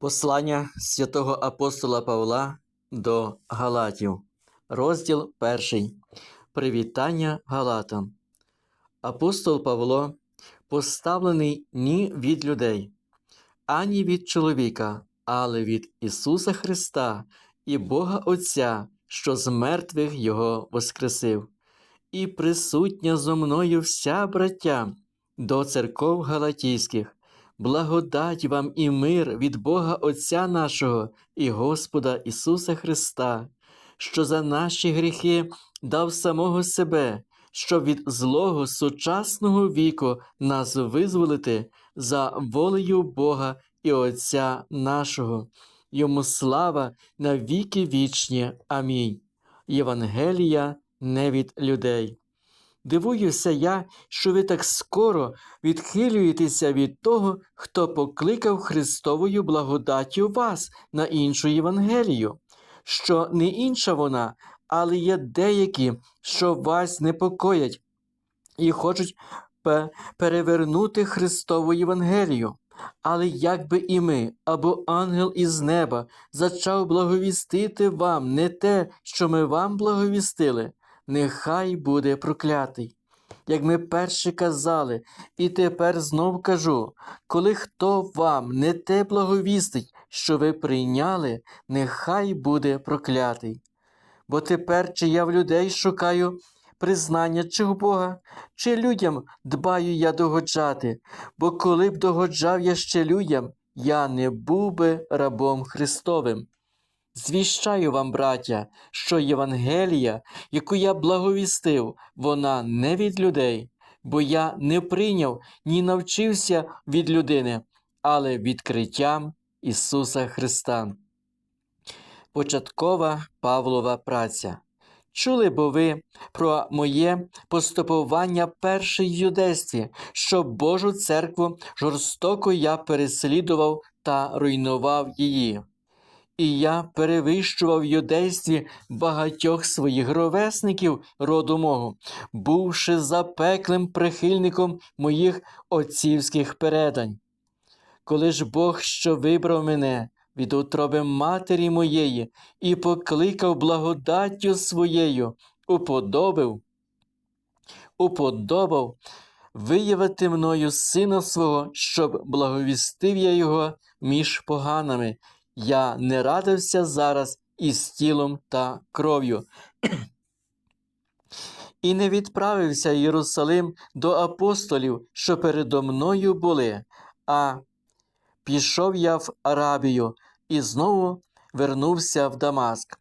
Послання святого апостола Павла до Галатів, розділ 1. Привітання Галатам. Апостол Павло поставлений ні від людей, ані від чоловіка, але від Ісуса Христа і Бога Отця, що з мертвих Його воскресив, і присутня зо мною вся браття до церков Галатійських. Благодать вам і мир від Бога Отця нашого і Господа Ісуса Христа, що за наші гріхи дав самого себе, щоб від злого сучасного віку нас визволити за волею Бога і Отця нашого. Йому слава на віки вічні. Амінь. Євангелія не від людей. Дивуюся я, що ви так скоро відхилюєтеся від того, хто покликав Христовою благодаттю вас на іншу Євангелію, що не інша вона, але є деякі, що вас непокоять і хочуть перевернути Христову Євангелію. Але якби і ми, або ангел із неба, зачав благовістити вам не те, що ми вам благовістили, нехай буде проклятий. Як ми перше казали, і тепер знов кажу, коли хто вам не те благовістить, що ви прийняли, нехай буде проклятий. Бо тепер чи я в людей шукаю признання чи у Бога, чи людям дбаю я догоджати, бо коли б догоджав я ще людям, я не був би рабом Христовим. Звіщаю вам, браття, що Євангелія, яку я благовістив, вона не від людей, бо я не прийняв ні навчився від людини, але відкриттям Ісуса Христа. Початкова Павлова праця. Чули бо ви про моє поступування перше в юдействі, що Божу церкву жорстоко я переслідував та руйнував її. І я перевищував в юдействі багатьох своїх ровесників роду мого, бувши запеклим прихильником моїх отцівських передань. Коли ж Бог, що вибрав мене від утроби матері моєї і покликав благодаттю своєю, уподобив, уподобав виявити мною сина свого, щоб благовістив я його між поганими. Я не радився зараз із тілом та кров'ю. І не відправився Єрусалим до апостолів, що передо мною були, а пішов я в Арабію і знову вернувся в Дамаск.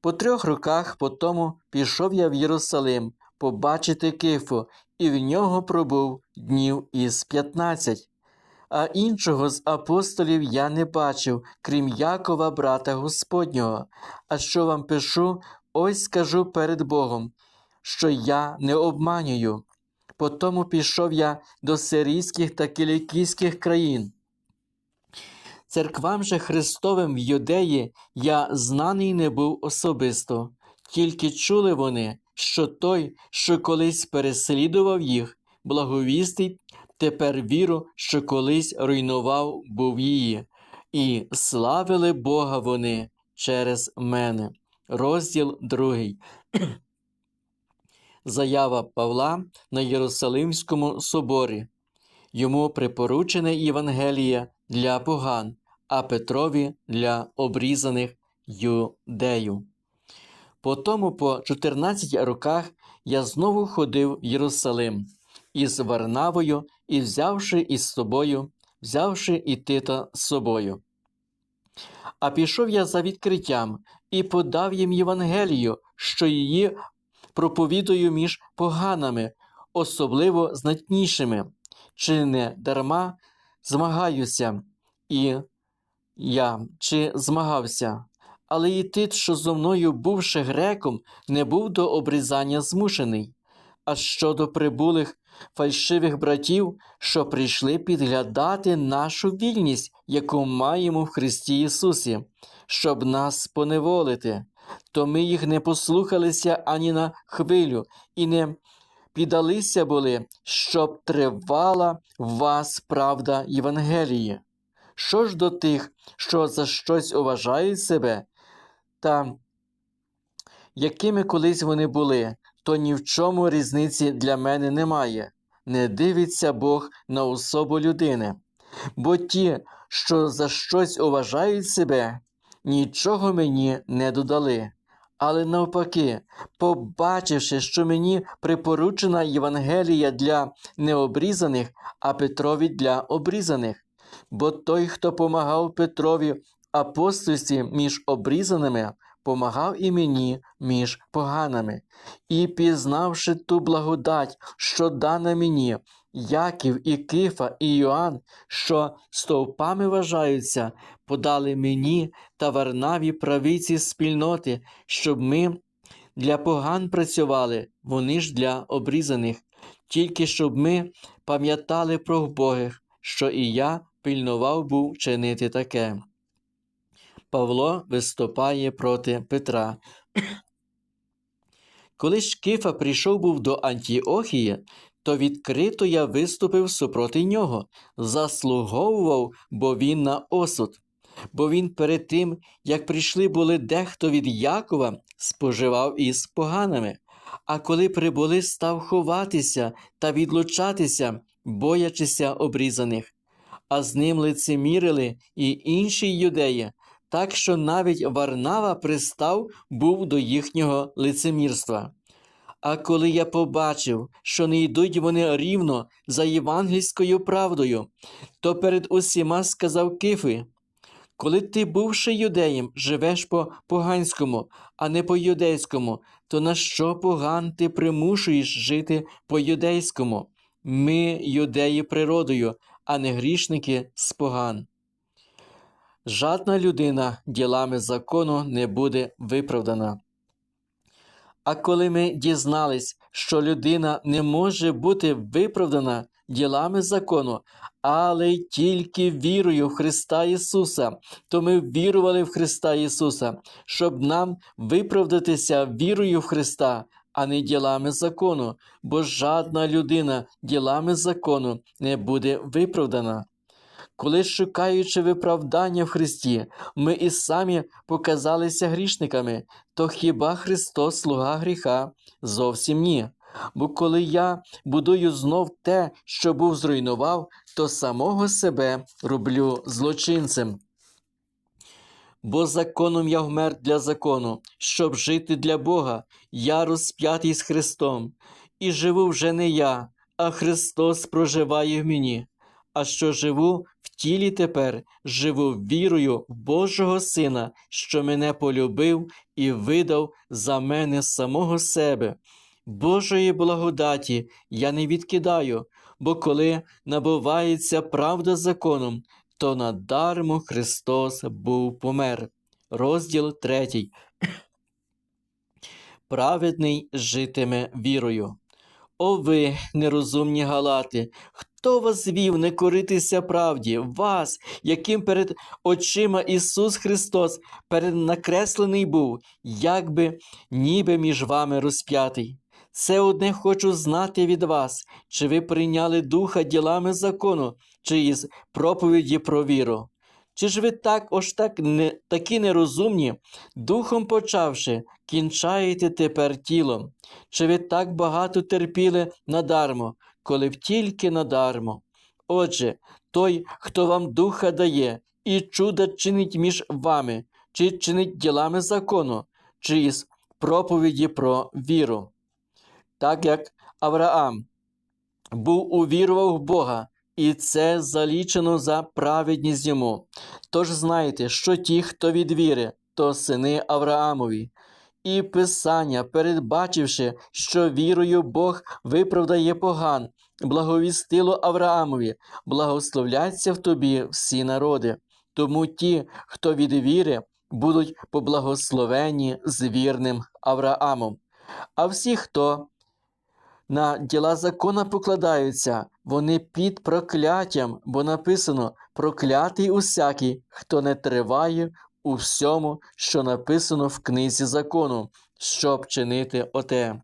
По трьох роках по тому пішов я в Єрусалим побачити Кифу, і в нього пробув днів із п'ятнадцять. А іншого з апостолів я не бачив, крім Якова, брата Господнього. А що вам пишу, ось скажу перед Богом, що я не обманюю. Потому пішов я до сирійських та кілікійських країн. Церквам же Христовим в Юдеї я знаний не був особисто, тільки чули вони, що той, що колись переслідував їх, благовістить тепер віру, що колись руйнував був її, і славили Бога вони через мене. Розділ 2. Заява Павла на Єрусалимському соборі. Йому припоручене Євангеліє для поган, а Петрові для обрізаних юдею. Потому по 14 роках я знову ходив в Єрусалим із Варнавою і взявши із собою, взявши і Тита з собою. А пішов я за відкриттям і подав їм Євангелію, що її проповідую між поганами, особливо знатнішими, чи не дарма змагаюся, і я чи змагався, але і тит, що зо мною, бувши греком, не був до обрізання змушений. А щодо прибулих фальшивих братів, що прийшли підглядати нашу вільність, яку маємо в Христі Ісусі, щоб нас поневолити, то ми їх не послухалися ані на хвилю і не піддалися були, щоб тривала в вас правда Євангелії. Що ж до тих, що за щось уважають себе, та якими колись вони були, то ні в чому різниці для мене немає. Не дивиться Бог на особу людини. Бо ті, що за щось уважають себе, нічого мені не додали. Але навпаки, побачивши, що мені припоручена Євангелія для необрізаних, а Петрові для обрізаних. Бо той, хто помагав Петрові апостольстві між обрізаними, помагав і мені між поганими. І пізнавши ту благодать, що дана мені, Яків і Кифа і Йоанн, що стовпами вважаються, подали мені та Варнаві правиці спільноти, щоб ми для поган працювали, вони ж для обрізаних, тільки щоб ми пам'ятали про вбогих, що і я пильнував був чинити таке. Павло виступає проти Петра. Коли ж Кифа прийшов був до Антіохії, то відкрито я виступив супроти нього, заслуговував, бо він на осуд. Бо він перед тим, як прийшли були дехто від Якова, споживав із поганими. А коли прибули, став ховатися та відлучатися, боячися обрізаних. А з ним лицемірили і інші юдеї, так що навіть Варнава пристав був до їхнього лицемірства. А коли я побачив, що не йдуть вони рівно за євангельською правдою, то перед усіма сказав Кифи, коли ти, бувши юдеєм, живеш по поганському, а не по юдейському, то на що поган ти примушуєш жити по юдейському? Ми юдеї природою, а не грішники з поган. Жадна людина ділами закону не буде виправдана. А коли ми дізнались, що людина не може бути виправдана ділами закону, але тільки вірою в Христа Ісуса, то ми вірували в Христа Ісуса, щоб нам виправдатися вірою в Христа, а не ділами закону, бо жадна людина ділами закону не буде виправдана. Коли, шукаючи виправдання в Христі, ми і самі показалися грішниками, то хіба Христос слуга гріха? Зовсім ні. Бо коли я будую знов те, що був зруйнував, то самого себе роблю злочинцем. Бо законом я вмер для закону, щоб жити для Бога, я розп'ятий з Христом, і живу вже не я, а Христос проживає в мені. А що живу тілі тепер, живу вірою в Божого Сина, що мене полюбив і видав за мене самого себе. Божої благодаті я не відкидаю, бо коли набувається правда законом, то надармо Христос був помер. Розділ 3. Праведний житиме вірою. О ви, нерозумні галати, хто вас звів не коритися правді, вас, яким перед очима Ісус Христос перенакреслений був, якби ніби між вами розп'ятий. Це одне хочу знати від вас, чи ви прийняли духа ділами закону, чи із проповіді про віру. Чи ж ви так ось так не, такі нерозумні, духом почавши, кінчаєте тепер тілом? Чи ви так багато терпіли надармо, коли б тільки надармо? Отже, той, хто вам духа дає, і чудо чинить між вами, чи чинить ділами закону, чи із проповіді про віру. Так як Авраам був увірував в Бога, і це залічено за праведність йому. Тож знайте, що ті, хто від віри, то сини Авраамові. І Писання, передбачивши, що вірою Бог виправдає поган, благовістило Авраамові, благословляться в тобі всі народи. Тому ті, хто від віри, будуть поблагословені з вірним Авраамом. А всі, хто на діла закона покладаються, вони під прокляттям, бо написано проклятий усякий, хто не триває у всьому, що написано в книзі закону, щоб чинити оте.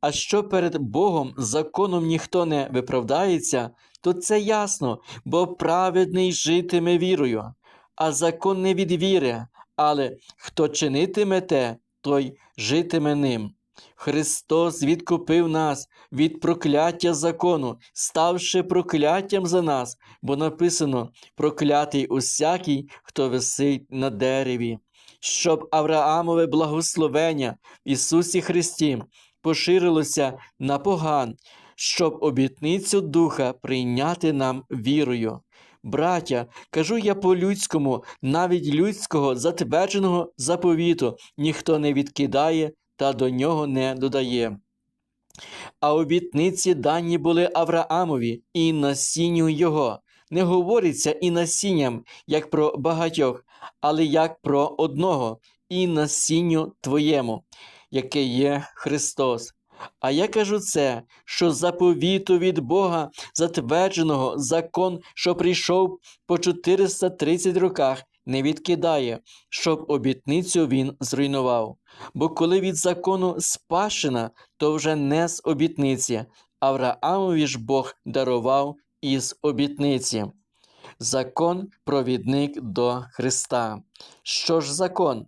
А що перед Богом законом ніхто не виправдається, то це ясно, бо праведний житиме вірою, а закон не від віри, але хто чинитиме те, той житиме ним. Христос відкупив нас від прокляття закону, ставши прокляттям за нас, бо написано проклятий усякий, хто висить на дереві, щоб Авраамове благословення в Ісусі Христі поширилося на поган, щоб обітницю Духа прийняти нам вірою. Браття, кажу я по-людському, навіть людського затвердженого заповіту ніхто не відкидає та до нього не додає. А обітниці дані були Авраамові і насінню його. Не говориться і насінням, як про багатьох, але як про одного, і насінню твоєму, яке є Христос. А я кажу це, що заповіту від Бога, затвердженого закон, що прийшов по 430 роках, не відкидає, щоб обітницю він зруйнував. Бо коли від закону спашена, то вже не з обітниці, Авраамові ж Бог дарував із обітниці. Закон провідник до Христа. Що ж закон?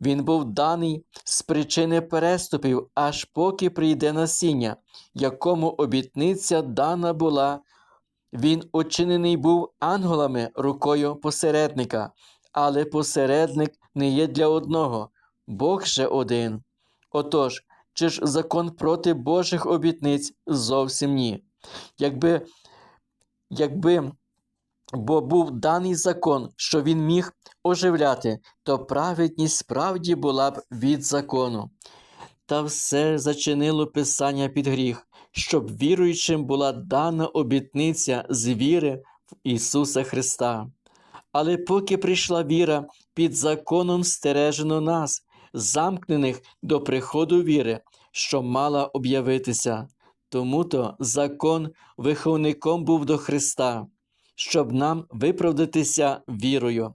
Він був даний з причини переступів, аж поки прийде насіння, якому обітниця дана була. Він очинений був ангелами рукою посередника, але посередник не є для одного, Бог же один. Отож, чи ж закон проти Божих обітниць зовсім ні. Якби, якби бо був даний закон, що він міг оживляти, то праведність справді була б від закону. Та все зачинило Писання під гріх, щоб віруючим була дана обітниця з віри в Ісуса Христа. Але поки прийшла віра, під законом стережено нас, замкнених до приходу віри, що мала об'явитися. Тому то закон виховником був до Христа, щоб нам виправдатися вірою.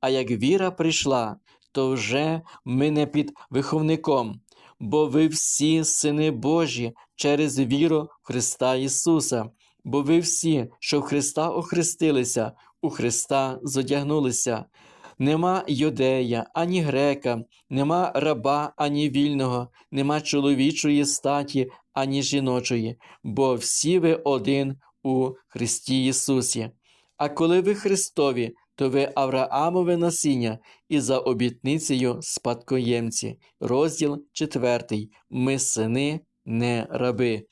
А як віра прийшла, то вже ми не під виховником, бо ви всі сини Божі через віру в Христа Ісуса, бо ви всі, що в Христа охрестилися, у Христа зодягнулися. Нема юдея, ані грека, нема раба, ані вільного, нема чоловічої статі, ані жіночої, бо всі ви один у Христі Ісусі. А коли ви Христові, то ви Авраамове насіння і за обітницею спадкоємці. Розділ 4. Ми сини, не раби.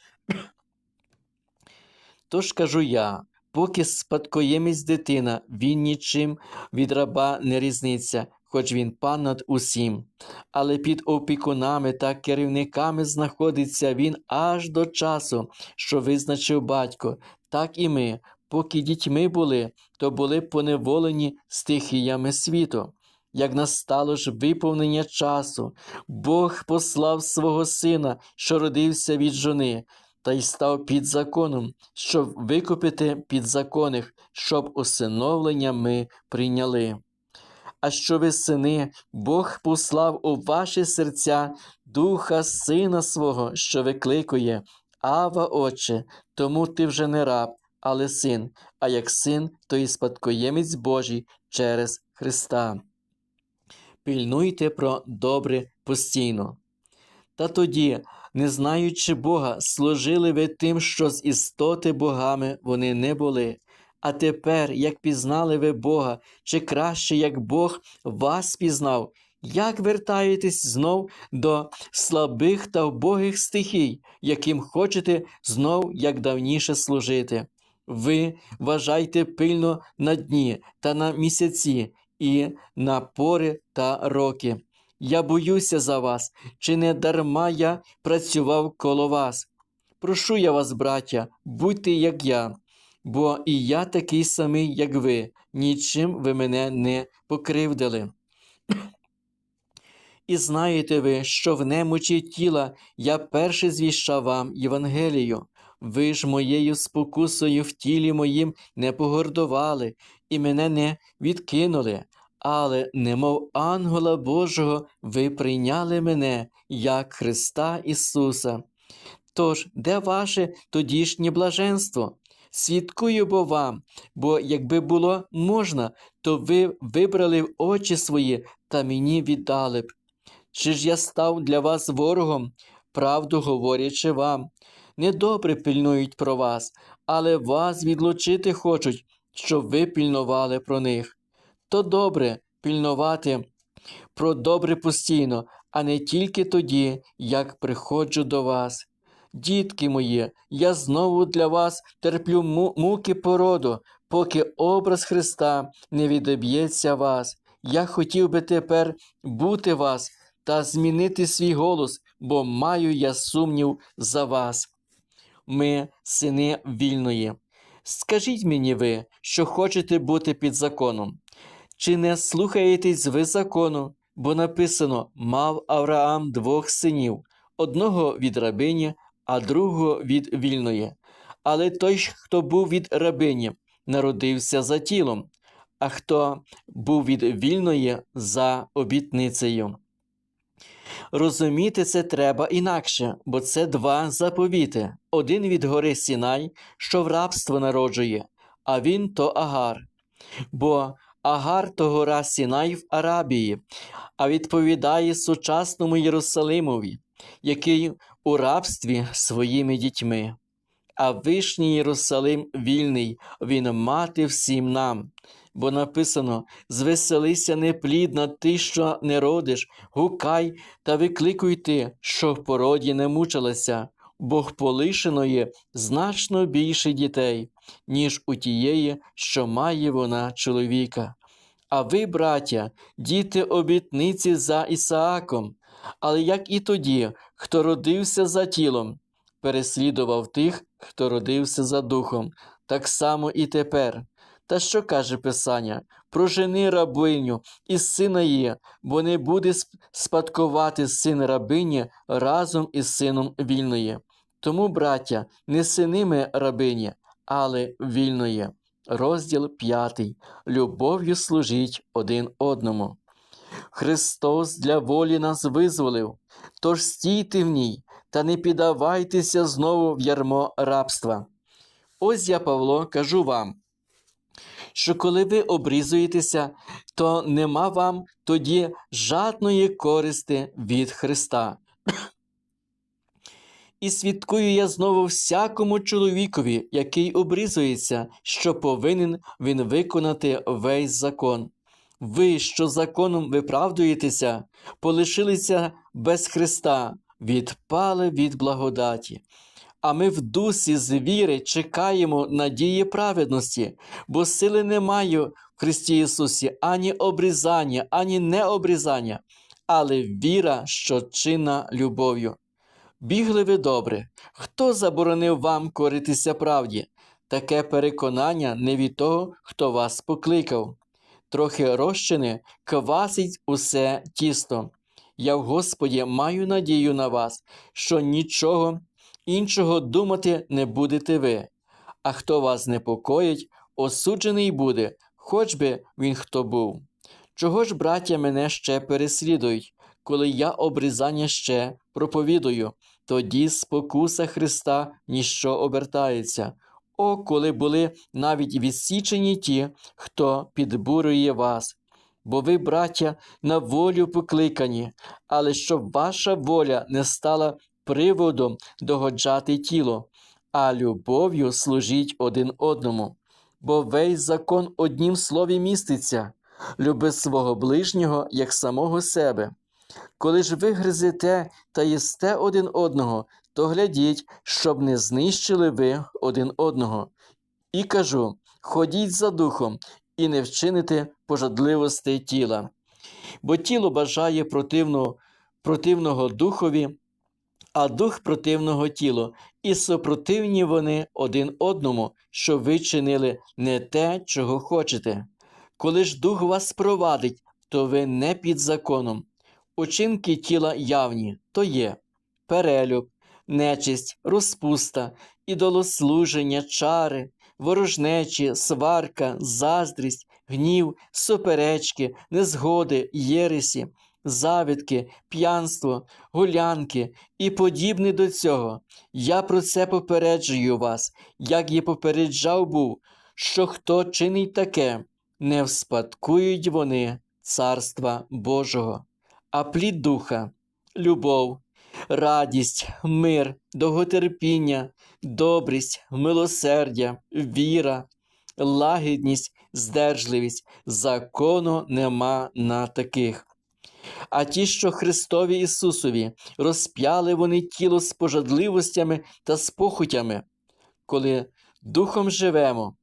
Тож кажу я, поки спадкоємець дитина, він нічим від раба не різниться, хоч він пан над усім. Але під опікунами та керівниками знаходиться він аж до часу, що визначив батько, так і ми, поки дітьми були, то були поневолені стихіями світу. Як настало ж виповнення часу, Бог послав свого сина, що родився від жони, та й став під законом, щоб викупити підзаконних, щоб усиновлення ми прийняли. А що ви, сини, Бог послав у ваші серця духа сина свого, що викликує, Ава, Отче, тому ти вже не раб, але син, а як син, то і спадкоємець Божий через Христа. Пильнуйте про добре постійно. Та тоді, не знаючи Бога, служили ви тим, що з істоти богами вони не були. А тепер, як пізнали ви Бога, чи краще, як Бог вас пізнав, як вертаєтесь знов до слабих та вбогих стихій, яким хочете знов як давніше служити? Ви вважайте пильно на дні та на місяці, і на пори та роки. Я боюся за вас, чи не дарма я працював коло вас. Прошу я вас, браття, будьте як я, бо і я такий самий, як ви, нічим ви мене не покривдили. І знаєте ви, що в немочі тіла я перше звіщав вам Євангелію. Ви ж моєю спокусою в тілі моїм не погордували і мене не відкинули, але, немов ангела Божого, ви прийняли мене як Христа Ісуса. Тож, де ваше тодішнє блаженство? Свідкую бо вам, бо якби було можна, то ви вибрали в очі свої та мені віддали б. Чи ж я став для вас ворогом, правду говорячи вам? Недобре пильнують про вас, але вас відлучити хочуть, щоб ви пильнували про них. То добре пильнувати про добре постійно, а не тільки тоді, як приходжу до вас. Дітки мої, я знову для вас терплю муки породу, поки образ Христа не відоб'ється вас. Я хотів би тепер бути вас та змінити свій голос, бо маю я сумнів за вас. Ми сини вільної. Скажіть мені ви, що хочете бути під законом. Чи не слухаєтесь ви закону? Бо написано: мав Авраам двох синів, одного від рабині, а другого від вільної. Але той, хто був від рабині, народився за тілом, а хто був від вільної за обітницею. Розуміти це треба інакше, бо це два заповіти: один від гори Сінай, що в рабство народжує, а він то Агар. Бо Агар то гора Сінай в Арабії, а відповідає сучасному Єрусалимові, який у рабстві своїми дітьми. А вишній Єрусалим вільний, він мати всім нам. Бо написано: звеселися неплідна ти, що не родиш, гукай та викликуй ти, що в породі не мучилася, бо полишеної значно більше дітей, ніж у тієї, що має вона чоловіка. А ви, браття, діти обітниці за Ісааком, але як і тоді, хто родився за тілом, переслідував тих, хто родився за духом, так само і тепер. Та що каже Писання? Прожени рабиню і сина її, бо не буде спадкувати син рабині разом із сином вільної. Тому, браття, не синими рабині, але вільної. Розділ 5. Любов'ю служіть один одному. Христос для волі нас визволив, тож стійте в ній та не піддавайтеся знову в ярмо рабства. Ось я, Павло, кажу вам, що коли ви обрізуєтеся, то нема вам тоді жадної користи від Христа. І свідкую я знову всякому чоловікові, який обрізується, що повинен він виконати весь закон. Ви, що законом виправдуєтеся, полишилися без Христа, відпали від благодаті. А ми в дусі з віри чекаємо надії праведності, бо сили немає в Христі Ісусі ані обрізання, ані необрізання, але віра, що чинна любов'ю. Бігли ви добре, хто заборонив вам коритися правді? Таке переконання не від того, хто вас покликав. Трохи розчини квасить усе тісто. Я в Господі маю надію на вас, що нічого іншого думати не будете ви. А хто вас непокоїть, осуджений буде, хоч би він хто був. Чого ж, браття, мене ще переслідують, коли я обрізання ще проповідую, тоді спокуса Христа ніщо обертається. О, коли були навіть відсічені ті, хто підбурює вас. Бо ви, браття, на волю покликані, але щоб ваша воля не стала приводом догоджати тіло, а любов'ю служіть один одному. Бо весь закон однім слові міститься люби свого ближнього як самого себе. Коли ж ви гризете та їсте один одного, то глядіть, щоб не знищили ви один одного. І кажу: ходіть за духом і не вчините пожадливостей тіла. Бо тіло бажає противного, противного духові, а дух противного тілу, і супротивні вони один одному, що ви чинили не те, чого хочете. Коли ж дух вас провадить, то ви не під законом. Учинки тіла явні, то є перелюб, нечисть, розпуста, ідолослуження, чари, ворожнечі, сварка, заздрість, гнів, суперечки, незгоди, єресі, завідки, п'янство, гулянки і подібне до цього. Я про це попереджую вас, як і попереджав був, що хто чинить таке, не вспадкують вони Царства Божого, а плід духа, любов, радість, мир, довготерпіння, добрість, милосердя, віра, лагідність, здержливість, закону нема на таких. А ті, що Христові Ісусові, розп'яли вони тіло з пожадливостями та з похотями. Коли духом живемо,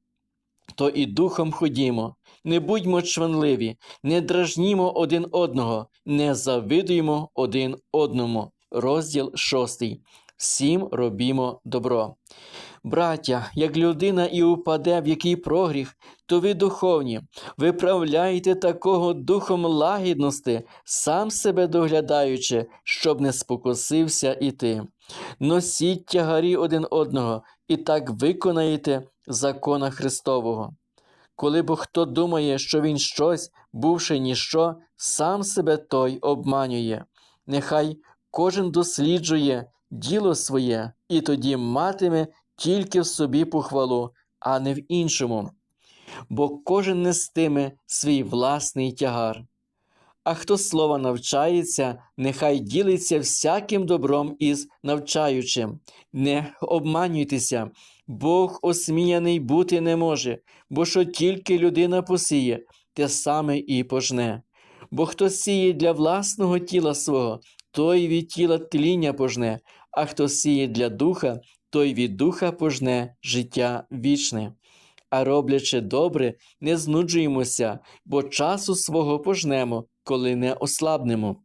то і духом ходімо. Не будьмо чванливі, не дражнімо один одного, не завидуємо один одному. Розділ 6. Всім робімо добро. Браття, як людина і упаде в який прогріх, то ви духовні, виправляйте такого духом лагідності, сам себе доглядаючи, щоб не спокусився і ти. Носіть тягарі один одного, і так виконаєте закона Христового. Коли бо хто думає, що він щось, бувши ніщо, сам себе той обманює. Нехай кожен досліджує діло своє, і тоді матиме тільки в собі похвалу, а не в іншому. Бо кожен нестиме свій власний тягар. А хто слова навчається, нехай ділиться всяким добром із навчаючим. Не обманюйтеся, Бог осміяний бути не може, бо що тільки людина посіє, те саме і пожне. Бо хто сіє для власного тіла свого, той від тіла тління пожне, а хто сіє для духа, той від духа пожне життя вічне. А роблячи добре, не знуджуємося, бо часу свого пожнемо, коли не ослабнемо.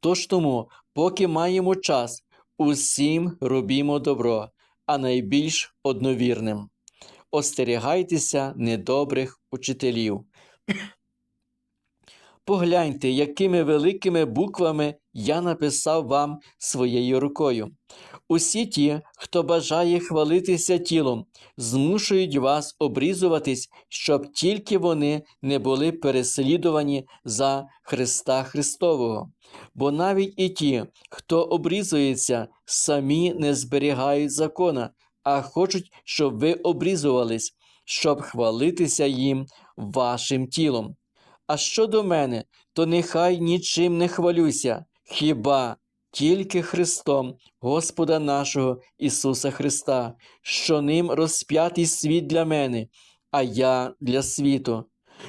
Тож тому, поки маємо час, усім робімо добро, а найбільш одновірним. Остерігайтеся недобрих учителів. Погляньте, якими великими буквами я написав вам своєю рукою. Усі ті, хто бажає хвалитися тілом, змушують вас обрізуватись, щоб тільки вони не були переслідувані за Христа Христового. Бо навіть і ті, хто обрізується, самі не зберігають закона, а хочуть, щоб ви обрізувались, щоб хвалитися їм вашим тілом. А щодо мене, то нехай нічим не хвалюся, хіба тільки Христом, Господа нашого Ісуса Христа, що ним розп'ятий світ для мене, а я для світу.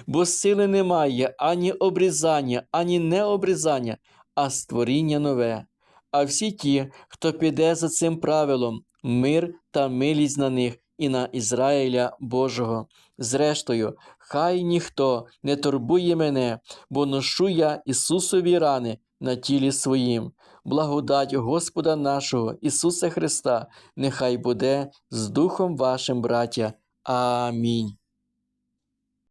Бо сили немає ані обрізання, ані необрізання, а створіння нове. А всі ті, хто піде за цим правилом, мир та милість на них і на Ізраїля Божого. Зрештою, хай ніхто не турбує мене, бо ношу я Ісусові рани на тілі своїм. Благодать Господа нашого Ісуса Христа, нехай буде з Духом вашим, браття. Амінь.